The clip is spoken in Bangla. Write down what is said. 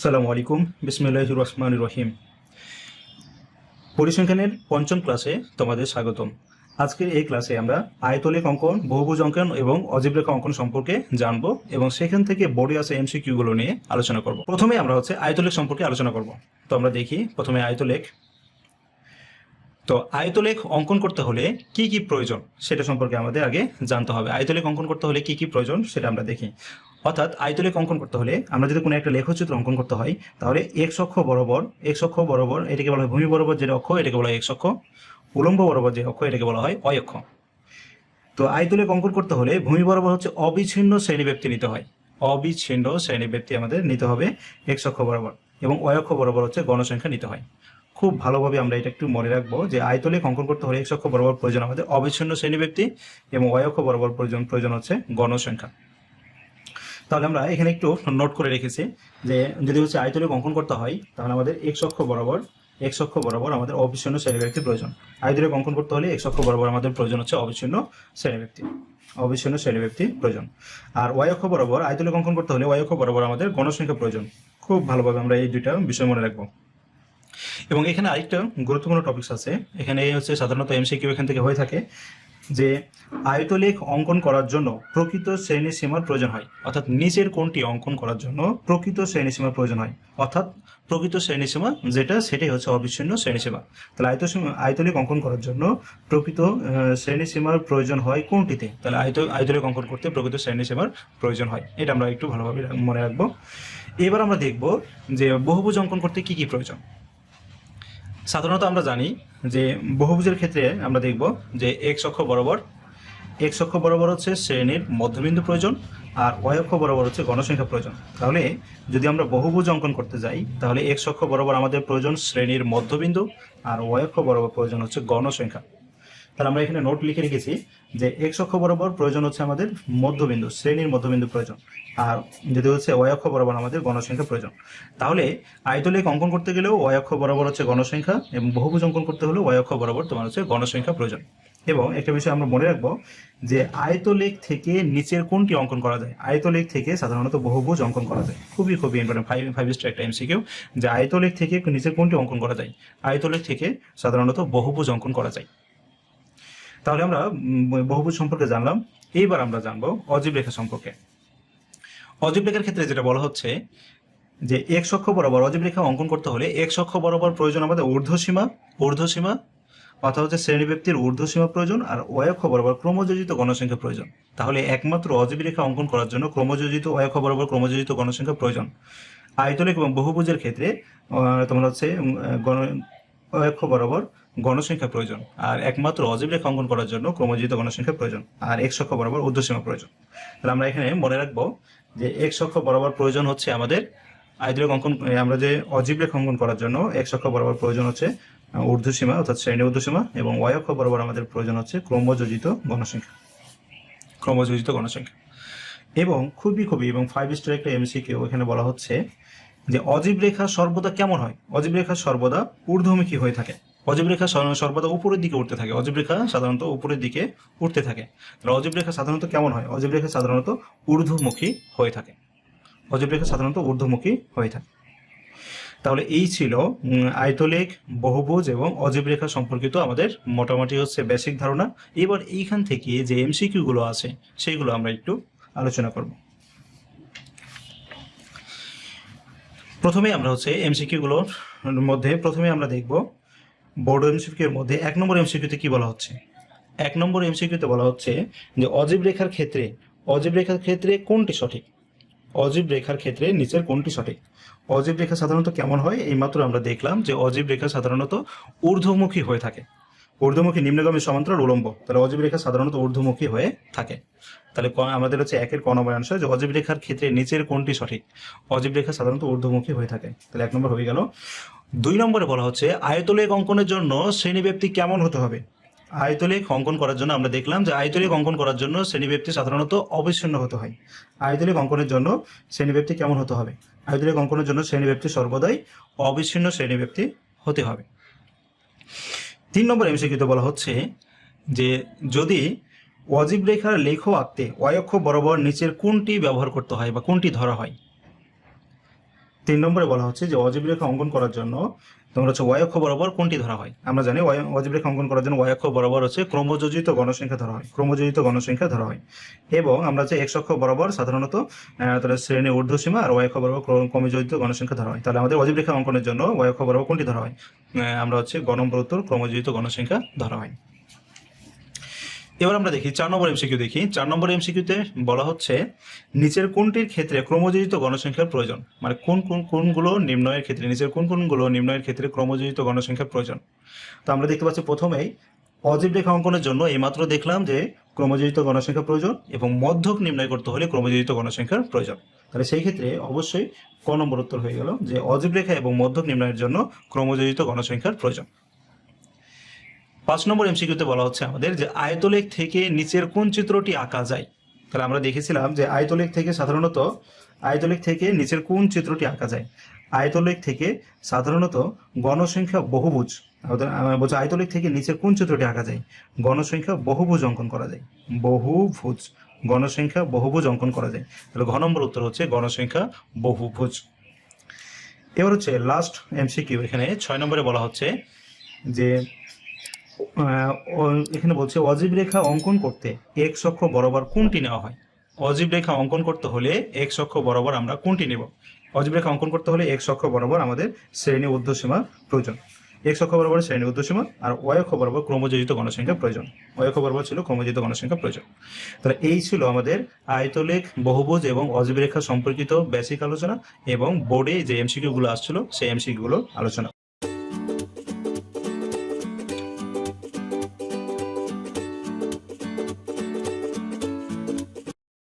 আসসালামু আলাইকুম। বিসমিল্লাহ রহমান রহিম। পরিসংখ্যানের পঞ্চম ক্লাসে তোমাদের স্বাগতম। আজকের এই ক্লাসে আমরা আয়তলিক অঙ্কন, বহুভুজ অঙ্কন এবং অজীবরেখা অঙ্কন সম্পর্কে জানব এবং সেখান থেকে বোর্ডে আসা এমসিকিউ গুলো নিয়ে আলোচনা করব। প্রথমে আমরা হচ্ছে আয়তলেখ সম্পর্কে আলোচনা করব। তো আমরা দেখি প্রথমে আয়তলেখ। তো আয়তলেখ অঙ্কন করতে হলে কি কি প্রয়োজন সেটা সম্পর্কে আমাদের আগে জানতে হবে। আয়তলেখ অঙ্কন করতে হলে কি কি প্রয়োজন সেটা আমরা দেখি। অর্থাৎ আয়তলেখ অঙ্কন করতে হলে আমরা যদি কোনো একটা লেখচিত্র অঙ্কন করতে হয়, তাহলে এক অক্ষ বরাবর এক অক্ষ বরাবর, এটাকে বলা হয় ভূমি বরাবর যে অক্ষ, এটাকে বলা হয় এক অক্ষ, উলম্ব বরাবর যে অক্ষ, এটাকে বলা হয় অয় অক্ষ। তো আয়তলেখ অঙ্কন করতে হলে ভূমি বরাবর হচ্ছে অবিচ্ছিন্ন শ্রেণীব্যক্তি নিতে হয়। অবিচ্ছিন্ন শ্রেণীব্যক্তি আমাদের নিতে হবে এক অক্ষ বরাবর এবং অয়ক্ষ বরাবর হচ্ছে গণসংখ্যা নিতে হয়। খুব ভালোভাবে আমরা এটা একটু মনে রাখব যে আয়তলেখ অঙ্কন করতে হলে এক অক্ষ বরাবর প্রয়োজন আমাদের অবিচ্ছিন্ন শ্রেণীব্যক্তি এবং অয়ক্ষ বরাবর প্রয়োজন প্রয়োজন হচ্ছে গণসংখ্যা। তাহলে আমরা এখানে একটু নোট করে রেখেছি যে যদি হচ্ছে আয়তলেখ অঙ্কন করতে হয়, তাহলে আমাদের এক অক্ষ বরাবর এক অক্ষ বরাবর আমাদের অবিচ্ছিন্ন শ্রেণীব্যক্তি প্রয়োজন। আয়তলেখ অঙ্কন করতে হলে এক অক্ষ বরাবর আমাদের প্রয়োজন হচ্ছে অবিচ্ছিন্ন শ্রেণীব্যক্তি অবিচ্ছিন্ন শ্রেণীব্যক্তি প্রয়োজন। আর ওয়াই অক্ষ বরাবর আয়তলেখ অঙ্কন করতে হলে ওয়াই অক্ষ বরাবর আমাদের গণসংখ্যা প্রয়োজন। খুব ভালোভাবে আমরা এই দুইটা বিষয় মনে রাখব। এবং এখানে আরেকটা গুরুত্বপূর্ণ টপিকস আছে। এখানে হচ্ছে সাধারণত এমসিকিউ এখান থেকে হয়ে থাকে। যে আয়তলেখ অঙ্কন করার জন্য প্রকৃত শ্রেণি সীমার প্রয়োজন হয়। অর্থাৎ নিচের কোনটি অঙ্কন করার জন্য প্রকৃত শ্রেণি সীমার প্রয়োজন হয়। অর্থাৎ প্রকৃত শ্রেণি সীমা যেটা সেটাই হচ্ছে অবিচ্ছিন্ন শ্রেণি সীমা। তাহলে আয়ত আয়তলিক অঙ্কন করার জন্য প্রকৃত আহ, শ্রেণি সীমার প্রয়োজন হয় কোনটিতে? তাহলে আয়ত আয়তলিক অঙ্কন করতে প্রকৃত শ্রেণি সীমার প্রয়োজন হয়। এটা আমরা একটু ভালোভাবে মনে রাখব। এবার আমরা দেখব যে বহুভুজ অঙ্কন করতে কি কি প্রয়োজন? সাধারণত আমরা জানি যে বহুভুজের ক্ষেত্রে আমরা দেখব যে এক্স অক্ষ বরাবর এক্স অক্ষ বরাবর হচ্ছে শ্রেণির মধ্যবিন্দু প্রয়োজন আর ওয়াই অক্ষ বরাবর হচ্ছে গণসংখ্যা প্রয়োজন। তাহলে যদি আমরা বহুভুজ অঙ্কন করতে যাই, তাহলে এক্স অক্ষ বরাবর আমাদের প্রয়োজন শ্রেণির মধ্যবিন্দু আর ওয়াই অক্ষ বরাবর প্রয়োজন হচ্ছে গণসংখ্যা তাহলে আমরা এখানে নোট লিখে রেখেছি যে এক্স অক্ষ বরাবর প্রয়োজন হচ্ছে আমাদের মধ্যবিন্দু, শ্রেণির মধ্যবিন্দু প্রয়োজন। আর যদি হচ্ছে ওয়াই অক্ষ বরাবর আমাদের গণসংখ্যা প্রয়োজন। তাহলে আয়তলেখ অঙ্কন করতে গেলেও ওয়াই অক্ষ বরাবর হচ্ছে গণসংখ্যা এবং বহুভুজ অঙ্কন করতে হলেও ওয়াই অক্ষ বরাবর তোমার হচ্ছে গণসংখ্যা প্রয়োজন। এবং একটা বিষয় আমরা মনে রাখব যে আয়তলেখ থেকে নিচের কোনটি অঙ্কন করা যায়? আয়তলেখ থেকে সাধারণত বহুভুজ অঙ্কন করা যায়। খুবই খুবই ইম্পর্টেন্ট ফাইভ ফাইভ স্টার একটা এমসিকিউ যে আয়তলেখ থেকে নিচের কোনটি অঙ্কন করা যায়? আয়তলেখ থেকে সাধারণত বহুভুজ অঙ্কন করা যায়। তাহলে আমরা বহুভুজ সম্পর্কে জানলাম। এইবার আমরা জানব অজীব রেখা সম্পর্কে। অজীব রেখার ক্ষেত্রে যেটা বলা হচ্ছে যে এক অক্ষ বরাবর, অজীব রেখা অঙ্কন করতে হলে এক অক্ষ বরাবর প্রয়োজন আমাদের ঊর্ধ্বসীমা ঊর্ধ্বসীমা, অর্থাৎ হচ্ছে শ্রেণীব্যক্তির ঊর্ধ্বসীমা প্রয়োজন আর ওয় অক্ষ বরাবর ক্রমযোজিত গণসংখ্যা প্রয়োজন। তাহলে একমাত্র অজীব রেখা অঙ্কন করার জন্য ক্রমযোজিত ওয় অক্ষ বরাবর ক্রমযোজিত গণসংখ্যা প্রয়োজন। আয়তলিক এবং বহুভুজের ক্ষেত্রে তোমার হচ্ছে গণ অক্ষ বরাবর গণসংখ্যা প্রয়োজন। আর একমাত্র অজীব রেখা অঙ্কন করার জন্য ক্রমযোজিত গণসংখ্যা প্রয়োজন। আর এক অক্ষ বরাবর ঊর্ধ্বসীমা প্রয়োজন। তাহলে আমরা এখানে মনে রাখব যে এক অক্ষ বরাবর প্রয়োজন হচ্ছে আমাদের আয়তলেখ অঙ্কন আমরা যে অজীব রেখা অঙ্কন করার জন্য এক অক্ষ বরাবর প্রয়োজন হচ্ছে ঊর্ধ্বসীমা, অর্থাৎ শ্রেণি ঊর্ধ্বসীমা, এবং ওয়াই অক্ষ বরাবর আমাদের প্রয়োজন হচ্ছে ক্রমযোজিত গণসংখ্যা। ক্রমযোজিত গণসংখ্যা। এবং খুবই খুবই, এবং ফাইভ স্টার একটা এমসিকিউ এখানে বলা হচ্ছে যে অজীব রেখা সর্বদা কেমন হয়? অজীব রেখা সর্বদা ঊর্ধ্বমুখী হয়ে থাকে। অজীব রেখা সর্বদা উপরের দিকে উঠতে থাকে। অজীব রেখা সাধারণত উপরের দিকে উঠতে থাকে। তাহলে অজীব রেখা সাধারণত কেমন হয়? অজীব রেখা সাধারণত ঊর্ধ্বমুখী হয়ে থাকে। অজীব রেখা সাধারণত ঊর্ধ্বমুখী হয়ে থাকে। তাহলে এই ছিল আয়তলেখ, বহুভুজ এবং অজীব রেখা সম্পর্কিত আমাদের মোটামুটি হচ্ছে বেসিক ধারণা। এবার এইখান থেকে যে এমসিকিউ গুলো আছে সেইগুলো আমরা একটু আলোচনা করব। প্রথমে আমরা হচ্ছে এমসিকিউ গুলোর মধ্যে প্রথমে আমরা দেখব বোর্ড এমসিকিউ মধ্যে এক নম্বর এমসিকিউতে কি বলা হচ্ছে? এক নম্বর এমসিকিউতে বলা হচ্ছে যে অজীব রেখার ক্ষেত্রে, অজীব রেখার ক্ষেত্রে কোনটি সঠিক? অজীব রেখার ক্ষেত্রে নিচের কোনটি সঠিক? অজীব রেখা সাধারণত কেমন হয়? এইমাত্র আমরা দেখলাম যে অজীব রেখা সাধারণত ঊর্ধ্বমুখী হয়ে থাকে। ঊর্ধ্বমুখী নিম্নগামী সমান্তরাল উলম্ব। তাহলে অজীব রেখা সাধারণত ঊর্ধ্বমুখী হয়ে থাকে। তাহলে আমাদের হচ্ছে একের ক নম্বর আনসার যে অজীব রেখার ক্ষেত্রে নিচের কোনটি সঠিক? অজীব রেখা সাধারণত ঊর্ধ্বমুখী হয়ে থাকে। তাহলে এক নম্বর হয়ে গেল। দুই নম্বরে বলা হচ্ছে, আয়তলেখ অঙ্কনের জন্য শ্রেণীব্যক্তি কেমন হতে হবে? আয়তলেখ অঙ্কন করার জন্য আমরা দেখলাম যে, আয়তলেখ অঙ্কন করার জন্য শ্রেণীব্যক্তি সাধারণত অবিচ্ছিন্ন হতে হয়। আয়তলেখ অঙ্কনের জন্য শ্রেণীব্যক্তি কেমন হতে হবে? আয়তলেখ অঙ্কনের জন্য শ্রেণীব্যক্তি সর্বদাই অবিচ্ছিন্ন শ্রেণীব্যক্তি হতে হবে। তিন নম্বর এমসিকিউতে বলা হচ্ছে যে, যদি অজীব রেখার লেখ আঁকতে অয়ক্ষ বরাবর নিচের কোনটি ব্যবহার করতে হয় বা কোনটি ধরা হয়? তিন নম্বরে বলা হচ্ছে যে অজীব রেখা অঙ্কন করার জন্য তোমরা হচ্ছে ওয়াই অক্ষ বরাবর কোনটি ধরা হয়? আমরা জানি অজীব রেখা অঙ্কন করার জন্য ওয়াই অক্ষ বরাবর হচ্ছে ক্রমযোজিত গণসংখ্যা ধরা হয়, ক্রমযোজিত গণসংখ্যা ধরা হয়। এবং আমরা হচ্ছে এক্স অক্ষ বরাবর সাধারণত তাহলে শ্রেণি ঊর্ধ্বসীমা আর ওয়াই অক্ষ বরাবর ক্রম- ক্রমযোজিত গণসংখ্যা ধরা হয়। তাহলে আমাদের অজীব রেখা অঙ্কনের জন্য ওয়াই অক্ষ বরাবর কোনটি ধরা হয়? আমরা হচ্ছে গণম্বর উত্তর ক্রমযোজিত গণসংখ্যা ধরা হয়। এবার আমরা দেখি চার নম্বর এমসিকিউ দেখি। চার নম্বর এমসিকিউতে বলা হচ্ছে, নিচের কোনটির ক্ষেত্রে ক্রমযোজিত গণসংখ্যার প্রয়োজন? মানে কোন কোন, কোনগুলো নির্ণয়ের ক্ষেত্রে, নিচের কোন, কোনগুলো নির্ণয়ের ক্ষেত্রে ক্রমযোজিত গণসংখ্যার প্রয়োজন? তো আমরা দেখতে পাচ্ছি প্রথমেই অজীব রেখা অঙ্কনের জন্য এইমাত্র দেখলাম যে ক্রমযোজিত গণসংখ্যা প্রয়োজন এবং মধ্যক নির্ণয় করতে হলে ক্রমযোজিত গণসংখ্যার প্রয়োজন। তাহলে সেই ক্ষেত্রে অবশ্যই ক নম্বর উত্তর হয়ে গেল যে অজীব রেখা এবং মধ্যক নির্ণয়ের জন্য ক্রমযোজিত গণসংখ্যার প্রয়োজন। পাঁচ নম্বর এমসিকিউতে বলা হচ্ছে আমাদের যে আয়তলেখ থেকে নিচের কোন চিত্রটি আঁকা যায়। তাহলে আমরা দেখেছিলাম যে আয়তলেখ থেকে সাধারণত আয়তলেখ থেকে নিচের কোন চিত্রটি আঁকা যায়। আয়তলেখ থেকে সাধারণত গণসংখ্যা বহুভুজ বলছে আয়তলেখ থেকে নিচের কোন চিত্রটি আঁকা যায়? গণসংখ্যা বহুভুজ অঙ্কন করা যায়। বহুভুজ, গণসংখ্যা বহুভুজ অঙ্কন করা যায়। তাহলে ঘ নম্বর উত্তর হচ্ছে গণসংখ্যা বহুভুজ। এবার হচ্ছে লাস্ট এমসিকিউ এখানে ছয় নম্বরে বলা হচ্ছে যে এখানে বলছে, অজীব রেখা অঙ্কন করতে এক অক্ষ বরাবর কোনটি নেওয়া হয়? অজীব রেখা অঙ্কন করতে হলে এক অক্ষ বরাবর আমরা কোনটি নেব? অজীব রেখা অঙ্কন করতে হলে এক অক্ষ বরাবর আমাদের শ্রেণি ঊর্ধ্বসীমা প্রয়োজন। এক অক্ষ বরাবর শ্রেণি ঊর্ধ্বসীমা আর ওয়াই অক্ষ বরাবর ক্রমযোজিত গণসংখ্যা প্রয়োজন। ওয়াই অক্ষ বরাবর ছিল ক্রমযোজিত গণসংখ্যা প্রয়োজন। তাহলে এই ছিল আমাদের আয়তলেখ, বহুভুজ এবং অজীব রেখা সম্পর্কিত বেসিক আলোচনা এবং বোর্ডে যে এমসিকিউ গুলো আসছিল, সেই এমসিকিউ গুলো আলোচনা।